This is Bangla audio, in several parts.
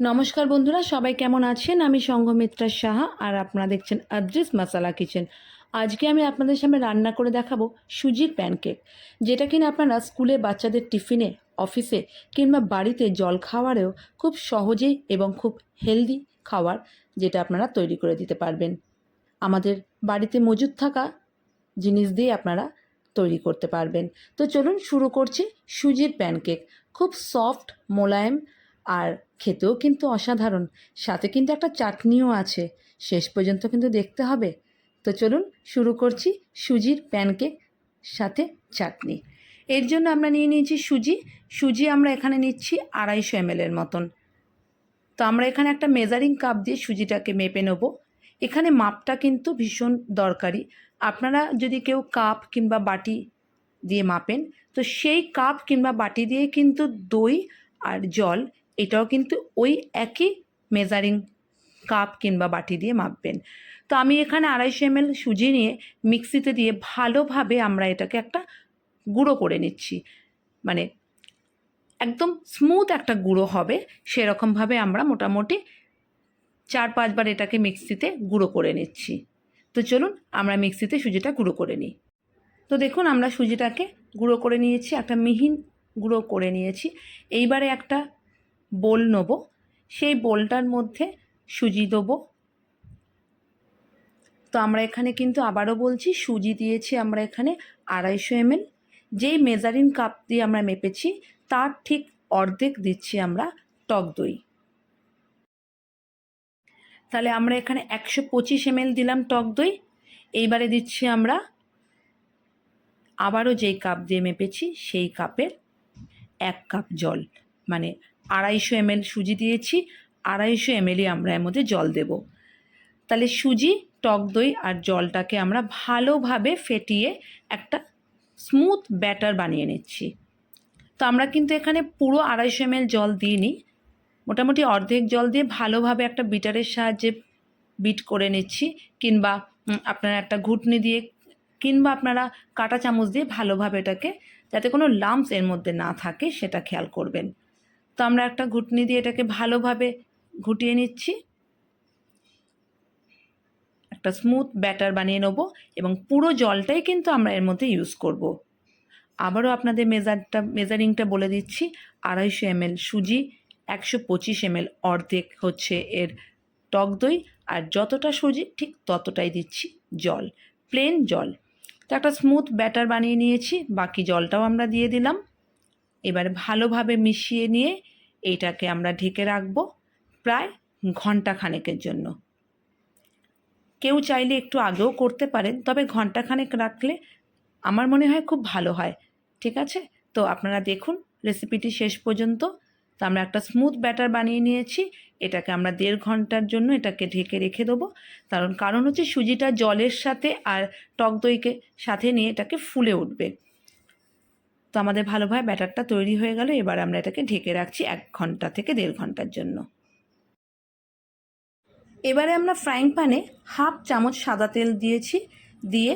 নমস্কার বন্ধুরা, সবাই কেমন আছেন? আমি সঙ্ঘমিত্রা সাহা আর আপনারা দেখছেন আদ্রিস মশালা কিচেন। আজকে আমি আপনাদের সামনে রান্না করে দেখাবো সুজির প্যানকেক, যেটা কিনা আপনারা স্কুলে বাচ্চাদের টিফিনে, অফিসে কিংবা বাড়িতে জল খাওয়ারেও খুব সহজেই এবং খুব হেলদি খাওয়ার যেটা আপনারা তৈরি করে দিতে পারবেন। আমাদের বাড়িতে মজুদ থাকা জিনিস দিয়ে আপনারা তৈরি করতে পারবেন। তো চলুন শুরু করছি সুজির প্যানকেক। খুব সফট, মোলায়েম আর খেতেও কিন্তু অসাধারণ। সাথে কিন্তু একটা চাটনিও আছে। শেষ পর্যন্ত কিন্তু দেখতে হবে। তো চলুন শুরু করছি সুজির প্যানকেক সাথে চাটনি। এর জন্য আমরা নিয়ে নিয়েছি সুজি। সুজি আমরা এখানে নিচ্ছি আড়াইশো এমএলের মতন। তো আমরা এখানে একটা মেজারিং কাপ দিয়ে সুজিটাকে মেপে নেব। এখানে মাপটা কিন্তু ভীষণ দরকারি। আপনারা যদি কেউ কাপ কিংবা বাটি দিয়ে মাপেন, তো সেই কাপ কিংবা বাটি দিয়ে কিন্তু দই আর জল এটাও কিন্তু ওই একই মেজারিং কাপ কিংবা বাটি দিয়ে মাপবেন। তো আমি এখানে আড়াইশো এমএল সুজি নিয়ে মিক্সিতে দিয়ে ভালোভাবে আমরা এটাকে একটা গুঁড়ো করে নিচ্ছি। মানে একদম স্মুথ একটা গুঁড়ো হবে, সেরকমভাবে আমরা মোটামুটি চার পাঁচবার এটাকে মিক্সিতে গুঁড়ো করে নিচ্ছি। তো চলুন আমরা মিক্সিতে সুজিটা গুঁড়ো করে নিই। তো দেখুন আমরা সুজিটাকে গুঁড়ো করে নিয়েছি, একটা মিহিন গুঁড়ো করে নিয়েছি। এইবারে একটা বোল নেব। সেই বোলটার মধ্যে সুজি দেবো। তো আমরা এখানে কিন্তু আবারও বলছি, সুজি দিয়েছি আমরা এখানে আড়াইশো এমএল যেই মেজারিং কাপ দিয়ে আমরা মেপেছি, তার ঠিক অর্ধেক দিচ্ছি আমরা টক দই। তাহলে আমরা এখানে একশো পঁচিশ এমএল দিলাম টক দই। এইবারে দিচ্ছি আমরা আবারও যেই কাপ দিয়ে মেপেছি, সেই কাপের এক কাপ জল মানে আড়াইশো এমএল সুজি দিয়েছি, আড়াইশো এমএলই আমরা এর মধ্যে জল দেব। তাহলে সুজি, টক দই আর জলটাকে আমরা ভালোভাবে ফেটিয়ে একটা স্মুথ ব্যাটার বানিয়ে নিচ্ছি। তো আমরা কিন্তু এখানে পুরো আড়াইশো এমএল জল দিইনি। মোটামুটি অর্ধেক জল দিয়ে ভালোভাবে একটা বিটারের সাহায্যে বিট করে নিচ্ছি, কিংবা আপনারা একটা ঘুটনি দিয়ে, কিংবা আপনারা কাঁটা চামচ দিয়ে ভালোভাবে এটাকে, যাতে কোনো লাম্পস এর মধ্যে না থাকে, সেটা খেয়াল করবেন। তো আমরা একটা ঘুটনি দিয়ে এটাকে ভালোভাবে ঘুটিয়ে নিচ্ছি। একটা স্মুথ ব্যাটার বানিয়ে নেব এবং পুরো জলটাই কিন্তু আমরা এর মধ্যে ইউজ করব। আবারও আপনাদের মেজারটা, মেজারিংটা বলে দিচ্ছি, আড়াইশো এমএল সুজি, একশো পঁচিশ এমএল অর্ধেক হচ্ছে এর টক দই, আর যতটা সুজি ঠিক ততটাই দিচ্ছি জল প্লেন জল। তো একটা স্মুথ ব্যাটার বানিয়ে নিয়েছি, বাকি জলটাও আমরা দিয়ে দিলাম। এবারে ভালোভাবে মিশিয়ে নিয়ে এইটাকে আমরা ঢেকে রাখব প্রায় ঘণ্টা খানেকের জন্য। কেউ চাইলে একটু আগেও করতে পারেন, তবে ঘণ্টা খানেক রাখলে আমার মনে হয় খুব ভালো হয়, ঠিক আছে? তো আপনারা দেখুন রেসিপিটি শেষ পর্যন্ত। তো আমরা একটা স্মুথ ব্যাটার বানিয়ে নিয়েছি, এটাকে আমরা দেড় ঘণ্টার জন্য এটাকে ঢেকে রেখে দেবো। কারণ কারণ হচ্ছে সুজিটা জলের সাথে আর টক দইকে সাথে নিয়ে এটাকে ফুলে উঠবে। তো আমাদের ভালোভাবে ব্যাটারটা তৈরি হয়ে গেল, এবার আমরা এটাকে ঢেকে রাখছি এক ঘণ্টা থেকে দেড় ঘণ্টার জন্য। এবারে আমরা ফ্রাইং প্যানে হাফ চামচ সাদা তেল দিয়েছি, দিয়ে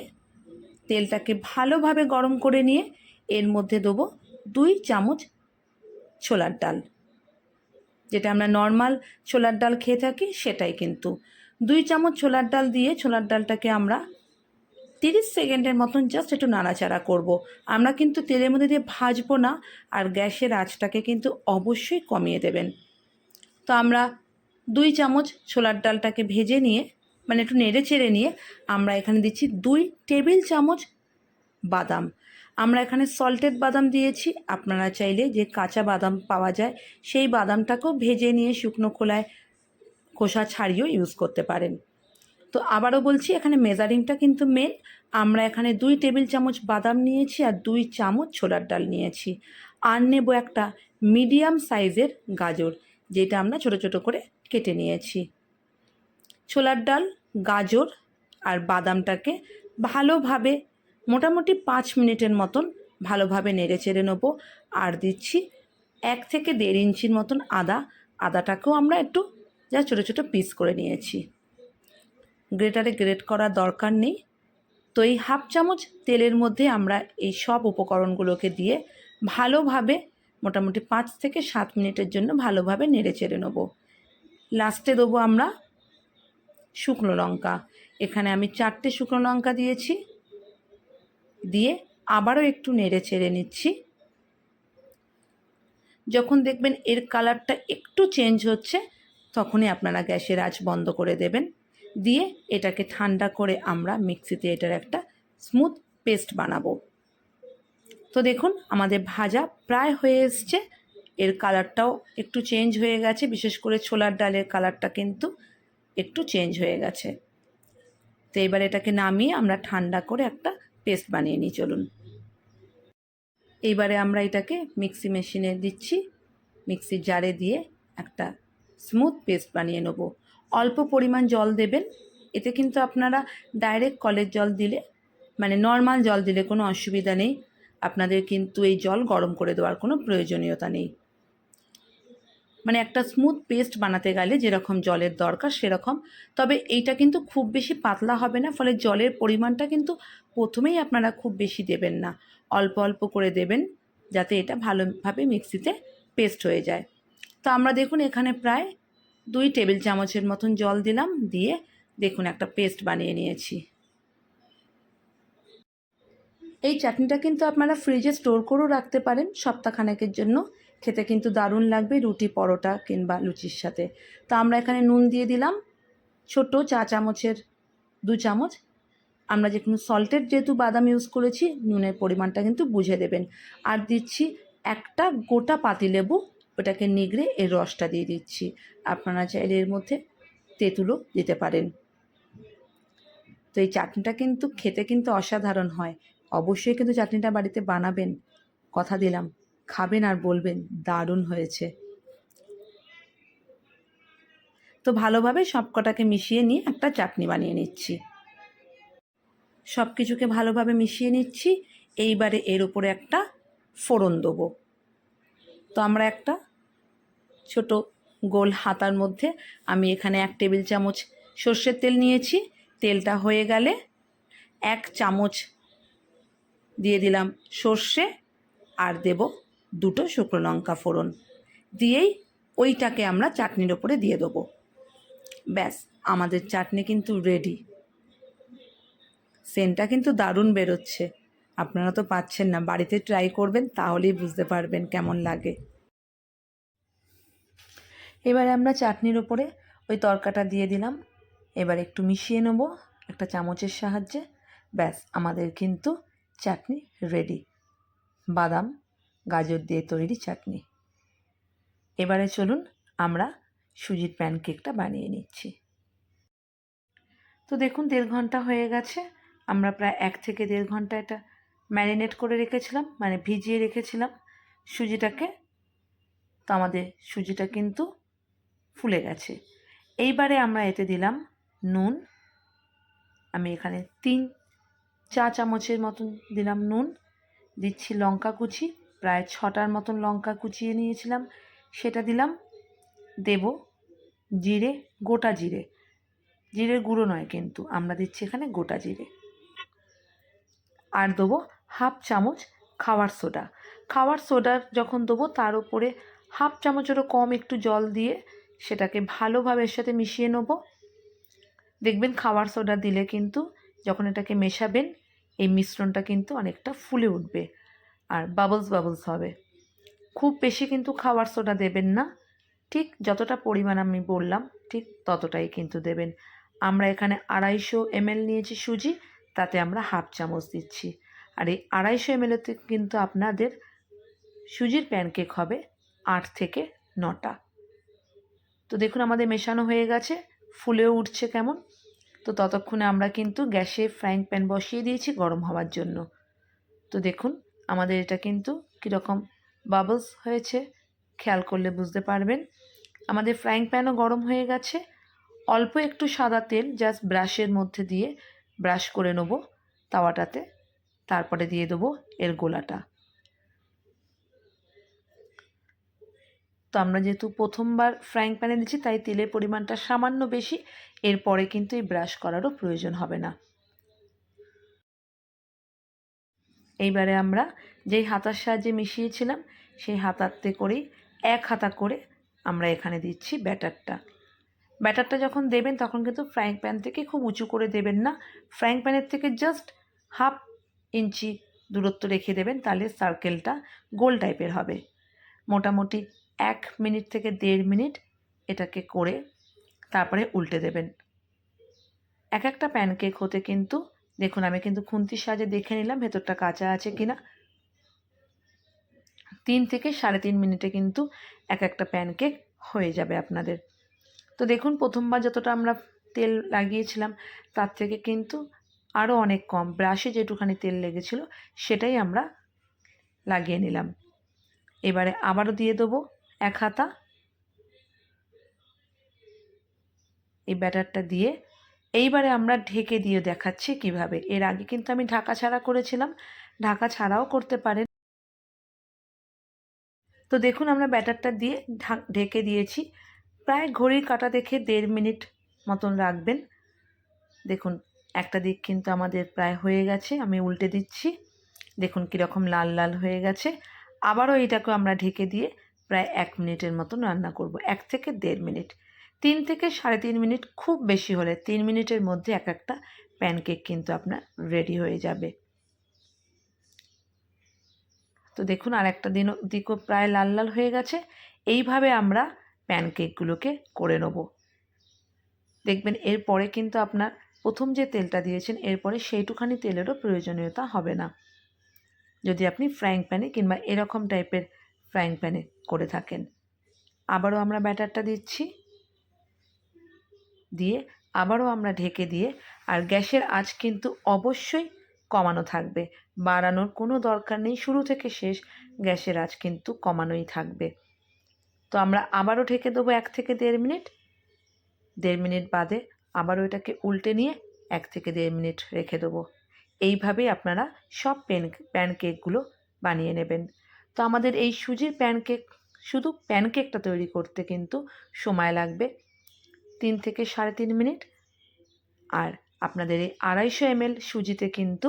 তেলটাকে ভালোভাবে গরম করে নিয়ে এর মধ্যে দেবো দুই চামচ ছোলার ডাল। যেটা আমরা নর্মাল ছোলার ডাল খেয়ে থাকি, সেটাই কিন্তু। দুই চামচ ছোলার ডাল দিয়ে ছোলার ডালটাকে আমরা তিরিশ সেকেন্ডের মতন জাস্ট একটু নাড়াচাড়া করব। আমরা কিন্তু তেলের মধ্যে দিয়ে ভাজবো না, আর গ্যাসের আঁচটাকে কিন্তু অবশ্যই কমিয়ে দেবেন। তো আমরা দুই চামচ ছোলার ডালটাকে ভেজে নিয়ে মানে একটু নেড়ে চেড়ে নিয়ে আমরা এখানে দিচ্ছি দুই টেবিল চামচ বাদাম। আমরা এখানে সল্টেড বাদাম দিয়েছি। আপনারা চাইলে যে কাঁচা বাদাম পাওয়া যায়, সেই বাদামটাকেও ভেজে নিয়ে শুকনো খোলায় খোসা ছাড়িয়েও ইউজ করতে পারেন। তো আবারও বলছি, এখানে মেজারিংটা কিন্তু মেন আমরা এখানে দুই টেবিল চামচ বাদাম নিয়েছি আর দুই চামচ ছোলার ডাল নিয়েছি। আর নেব একটা মিডিয়াম সাইজের গাজর, যেটা আমরা ছোট ছোট করে কেটে নিয়েছি। ছোলার ডাল, গাজর আর বাদামটাকে ভালোভাবে, মোটামুটি পাঁচ মিনিটের মতন ভালোভাবে নেড়ে চেড়ে নেব। আর দিচ্ছি এক থেকে দেড় ইঞ্চির মতন আদা। আদাটাকেও আমরা একটু যা ছোটো ছোটো পিস করে নিয়েছি। গ্রেটারে গ্রেট করার দরকার নেই। তো এই হাফ চামচ তেলের মধ্যে আমরা এই সব উপকরণগুলোকে দিয়ে ভালোভাবে মোটামুটি পাঁচ থেকে সাত মিনিটের জন্য ভালোভাবে নেড়ে চেড়ে নেব। লাস্টে দেবো আমরা শুকনো লঙ্কা। এখানে আমি চারটে শুকনো লঙ্কা দিয়েছি। দিয়ে আবারও একটু নেড়ে চেড়ে নিচ্ছি। যখন দেখবেন এর কালারটা একটু চেঞ্জ হচ্ছে, তখনই আপনারা গ্যাসের আঁচ বন্ধ করে দেবেন। দিয়ে এটাকে ঠান্ডা করে আমরা মিক্সিতে এটার একটা স্মুথ পেস্ট বানাবো। তো দেখুন, আমাদের ভাজা প্রায় হয়ে এসছে। এর কালারটাও একটু চেঞ্জ হয়ে গেছে, বিশেষ করে ছোলার ডালের কালারটা কিন্তু একটু চেঞ্জ হয়ে গেছে। তো এবার এটাকে নামিয়ে আমরা ঠান্ডা করে একটা পেস্ট বানিয়ে নিই, চলুন। এইবারে আমরা এটাকে মিক্সি মেশিনে দিচ্ছি। মিক্সির জারে দিয়ে একটা স্মুথ পেস্ট বানিয়ে নেব। অল্প পরিমাণ জল দেবেন। এতে কিন্তু আপনারা ডাইরেক্ট কলের জল দিলে মানে নর্মাল জল দিলে কোনো অসুবিধা নেই। আপনাদের কিন্তু এই জল গরম করে দেওয়ার কোনো প্রয়োজনীয়তা নেই। মানে একটা স্মুথ পেস্ট বানাতে গেলে যেরকম জলের দরকার সেরকম। তবে এইটা কিন্তু খুব বেশি পাতলা হবে না, ফলে জলের পরিমাণটা কিন্তু প্রথমেই আপনারা খুব বেশি দেবেন না। অল্প অল্প করে দেবেন যাতে এটা ভালোভাবে মিক্সিতে পেস্ট হয়ে যায়। তো আমরা দেখুন এখানে প্রায় দুই টেবিল চামচের মতন জল দিলাম, দিয়ে দেখুন একটা পেস্ট বানিয়ে নিয়েছি। এই চাটনিটা কিন্তু আপনারা ফ্রিজে স্টোর করেও রাখতে পারেন সপ্তাহখানেকের জন্য। খেতে কিন্তু দারুণ লাগবে রুটি, পরোটা কিংবা লুচির সাথে। তো আমরা এখানে নুন দিয়ে দিলাম, ছোট চা চামচের দু চামচ। আমরা যে কোনো সল্টেড যেহেতু বাদাম ইউজ করেছি, নুনের পরিমাণটা কিন্তু বুঝে দেবেন। আর দিচ্ছি একটা গোটা পাতিলেবু ওটাকে নিগড়ে এর রসটা দিয়ে দিচ্ছি। আপনারা চাইলে এর মধ্যে তেঁতুলও দিতে পারেন। তো এই চাটনিটা কিন্তু খেতে কিন্তু অসাধারণ হয়। অবশ্যই কিন্তু চাটনিটা বাড়িতে বানাবেন। কথা দিলাম। খাবেন আর বলবেন, দারুণ হয়েছে। তো ভালোভাবে সব কটাকে মিশিয়ে নিয়ে একটা চাটনি বানিয়ে নিচ্ছি। সব কিছুকে ভালোভাবে মিশিয়ে নিচ্ছি। এইবারে এর উপরে একটা ফোড়ন দেবো। তো আমরা একটা ছোট গোল হাতার মধ্যে আমি এখানে এক টেবিল চামচ সর্ষের তেল নিয়েছি। তেলটা হয়ে গেলে এক চামচ দিয়ে দিলাম সর্ষে আর দেব দুটো শুকনো লঙ্কা ফোড়ন। দিয়েই ওইটাকে আমরা চাটনির ওপরে দিয়ে দেবো। ব্যাস, আমাদের চাটনি কিন্তু রেডি সেন্টটা কিন্তু দারুণ বেরোচ্ছে। আপনারা তো পাচ্ছেন না, বাড়িতে ট্রাই করবেন তাহলেই বুঝতে পারবেন কেমন লাগে। এবারে আমরা চাটনির ওপরে ওই তরকাটা দিয়ে দিলাম। এবার একটু মিশিয়ে নেব একটা চামচের সাহায্যে। ব্যাস, আমাদের কিন্তু চাটনি রেডি বাদাম, গাজর দিয়ে তৈরি চাটনি। এবারে চলুন আমরা সুজির প্যানকেকটা বানিয়ে নিচ্ছি। তো দেখুন, দেড় ঘণ্টা হয়ে গেছে। আমরা প্রায় এক থেকে দেড় ঘণ্টা এটা ম্যারিনেট করে রেখেছিলাম মানে ভিজিয়ে রেখেছিলাম সুজিটাকে। তো আমাদের সুজিটা কিন্তু ফুলে গেছে। এইবারে আমরা এতে দিলাম নুন। আমি এখানে তিন চা চামচের মতন দিলাম নুন। দিচ্ছি লঙ্কা কুচি। প্রায় ছটার মতন লঙ্কা কুচিয়ে নিয়েছিলাম। সেটা দিলাম দেব জিরে, গোটা জিরে। জিরের গুঁড়ো নয় কিন্তু, আমরা দিচ্ছি এখানে গোটা জিরে। আর দেবো হাফ চামচ খাওয়ার সোডা। খাওয়ার সোডা যখন দেবো তার উপরে হাফ চামচেরও কম একটু জল দিয়ে সেটাকে ভালোভাবে এর সাথে মিশিয়ে নেব। দেখবেন খাওয়ার সোডা দিলে কিন্তু যখন এটাকে মেশাবেন, এই মিশ্রণটা কিন্তু অনেকটা ফুলে উঠবে আর বাবলস বাবলস হবে। খুব বেশি কিন্তু খাওয়ার সোডা দেবেন না, ঠিক যতটা পরিমাণ আমি বললাম, ঠিক ততটাই কিন্তু দেবেন। আমরা এখানে আড়াইশো এমএল নিয়েছি সুজি, তাতে আমরা হাফ চামচ দিচ্ছি। আর এই আড়াইশো এমএলতে কিন্তু আপনাদের সুজির প্যানকেক হবে আট থেকে নটা। তো দেখুন আমাদের মেশানো হয়ে গেছে, ফুলেও উঠছে কেমন। তো ততক্ষণে আমরা কিন্তু গ্যাসে ফ্রাইং প্যান বসিয়ে দিয়েছি গরম হওয়ার জন্য। তো দেখুন আমাদের এটা কিন্তু কীরকম বাবলস হয়েছে, খেয়াল করলে বুঝতে পারবেন। আমাদের ফ্রাইং প্যানও গরম হয়ে গেছে। অল্প একটু সাদা তেল, জাস্ট ব্রাশের মধ্যে দিয়ে ব্রাশ করে নেব তাওয়াটাতে। তারপরে দিয়ে দেবো এর গোলাটা। তো আমরা যেহেতু প্রথমবার ফ্রাইং প্যানে দিচ্ছি তাই তেলের পরিমাণটা সামান্য বেশি। এরপরে কিন্তু এই ব্রাশ করারও প্রয়োজন হবে না। এইবারে আমরা যেই হাতার সাহায্যে মিশিয়েছিলাম, সেই হাতাতে করেই এক হাতা করে আমরা এখানে দিচ্ছি ব্যাটারটা। ব্যাটারটা যখন দেবেন, তখন কিন্তু ফ্রাইং প্যান থেকে খুব উঁচু করে দেবেন না। ফ্রাইং প্যানের থেকে জাস্ট হাফ ইঞ্চি দূরত্ব রেখে দেবেন, তাহলে সার্কেলটা গোল টাইপের হবে। মোটামুটি এক মিনিট থেকে দেড় মিনিট এটাকে করে তারপরে উল্টে দেবেন। এক একটা প্যানকেক হতে কিন্তু, দেখুন আমি কিন্তু খুন্তির সাহায্যে দেখে নিলাম ভেতরটা কাঁচা আছে কি না তিন থেকে সাড়ে তিন মিনিটে কিন্তু এক একটা প্যানকেক হয়ে যাবে আপনাদের। তো দেখুন প্রথমবার যতটা আমরা তেল লাগিয়েছিলাম, তার থেকে কিন্তু আরও অনেক কম। ব্রাশে যেটুখানি তেল লেগেছিল, সেটাই আমরা লাগিয়ে নিলাম। এবারে আবারও দিয়ে দেবো। এক হাতা। এই ব্যাটারটা দিয়ে। এইবারে আমরা ঢেকে দিয়ে দেখাচ্ছি কীভাবে। এর আগে কিন্তু আমি ঢাকা ছাড়া করেছিলাম। ঢাকা ছাড়াও করতে পারেন। তো দেখুন আমরা ব্যাটারটা দিয়ে ঢেকে দিয়েছি। প্রায় ঘড়ির কাটা দেখে দেড় মিনিট মতন রাখবেন। দেখুন, একটা দিক কিন্তু আমাদের প্রায় হয়ে গেছে। আমি উল্টে দিচ্ছি। দেখুন কীরকম লাল লাল হয়ে গেছে। আবারও এটাকে আমরা ঢেকে দিয়ে প্রায় এক মিনিটের মতন রান্না করব, এক থেকে দেড় মিনিট। তিন থেকে সাড়ে তিন মিনিট খুব বেশি হলে তিন মিনিটের মধ্যে এক একটা প্যানকেক কিন্তু আপনার রেডি হয়ে যাবে। তো দেখুন আর একটা দিন দিকও প্রায় লাল লাল হয়ে গেছে। এইভাবে আমরা প্যানকেকগুলোকে করে নেব। দেখবেন, এরপরে কিন্তু আপনার প্রথম যে তেলটা দিয়েছেন, এরপরে সেইটুখানি তেলেরও প্রয়োজনীয়তা হবে না। যদি আপনি ফ্রাইং প্যানে কিংবা এরকম টাইপের ফ্রাইং প্যানে করে থাকেন। আবারও আমরা ব্যাটারটা দিচ্ছি। দিয়ে আবারও আমরা ঢেকে দিয়ে, আর গ্যাসের আঁচ কিন্তু অবশ্যই কমানো থাকবে। বাড়ানোর কোনো দরকার নেই, শুরু থেকে শেষ গ্যাসের আঁচ কিন্তু কমানোই থাকবে। তো আমরা আবারও ঢেকে দেবো এক থেকে দেড় মিনিট। দেড় মিনিট বাদে আবারও এটাকে উল্টে নিয়ে এক থেকে দেড় মিনিট রেখে দেবো। এইভাবেই আপনারা সব প্যান, প্যানকেকগুলো বানিয়ে নেবেন। তো আমাদের এই সুজির প্যানকেক শুধু প্যানকেকটা তৈরি করতে কিন্তু সময় লাগবে। তিন থেকে সাড়ে তিন মিনিট। আর আপনাদের এই আড়াইশো এমএল সুজিতে কিন্তু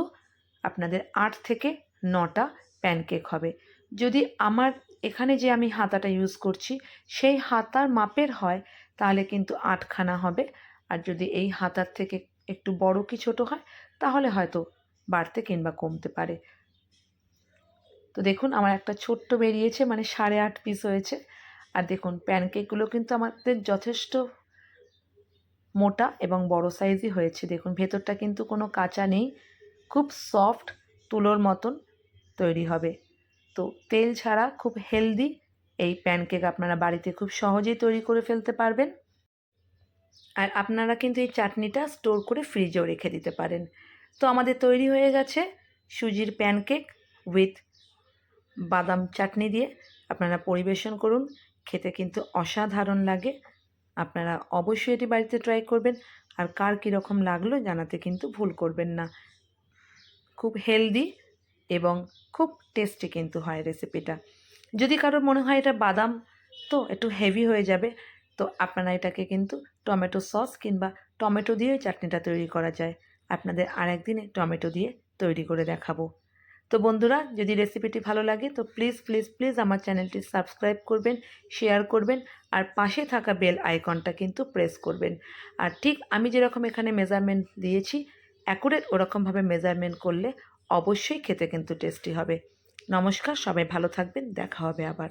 আপনাদের আট থেকে নটা প্যানকেক হবে। যদি আমার এখানে যে আমি হাতাটা ইউজ করছি, সেই হাতার মাপের হয়, তাহলে কিন্তু আটখানা হবে। আর যদি এই হাতার থেকে একটু বড় কি ছোট হয়, তাহলে হয়তো বাড়তে কিংবা কমতে পারে। তো দেখুন, আমার একটা ছোট্ট বেরিয়েছে মানে সাড়ে আট পিস হয়েছে। আর দেখুন প্যানকেকগুলো কিন্তু আমাদের যথেষ্ট মোটা এবং বড় সাইজই হয়েছে। দেখুন, ভেতরটা কিন্তু কোনো কাঁচা নেই, খুব সফট তুলোর মতন তৈরি হবে। তো তেল ছাড়া খুব হেলদি এই প্যানকেক আপনারা বাড়িতে খুব সহজেই তৈরি করে ফেলতে পারবেন। আর আপনারা কিন্তু এই চাটনিটা স্টোর করে ফ্রিজেও রেখে দিতে পারেন। তো আমাদের তৈরি হয়ে গেছে সুজির প্যানকেক উইথ বাদাম চাটনি দিয়ে আপনারা পরিবেশন করুন। খেতে কিন্তু অসাধারণ লাগে। আপনারা অবশ্যই এটি বাড়িতে ট্রাই করবেন। আর কার কীরকম লাগল জানাতে কিন্তু ভুল করবেন না। খুব হেলদি এবং খুব টেস্টি কিন্তু হয় রেসিপিটা যদি কারোর মনে হয় এটা বাদাম, তো একটু হেভি হয়ে যাবে। তো আপনারা এটাকে কিন্তু টমেটো সস কিংবা টমেটো দিয়েও চাটনিটা তৈরি করা যায়। আপনাদের আরেকদিনে টমেটো দিয়ে তৈরি করে দেখাবো। তো বন্ধুরা, যদি রেসিপিটি ভালো লাগে, তো প্লিজ প্লিজ প্লিজ আমার চ্যানেলটি সাবস্ক্রাইব করবেন শেয়ার করবেন, আর পাশে থাকা বেল আইকনটা কিন্তু প্রেস করবেন। আর ঠিক আমি যেরকম এখানে মেজারমেন্ট দিয়েছি অ্যাকুরেট ওরকমভাবে মেজারমেন্ট করলে অবশ্যই খেতে কিন্তু টেস্টি হবে। নমস্কার, সবাই ভালো থাকবেন, দেখা হবে আবার।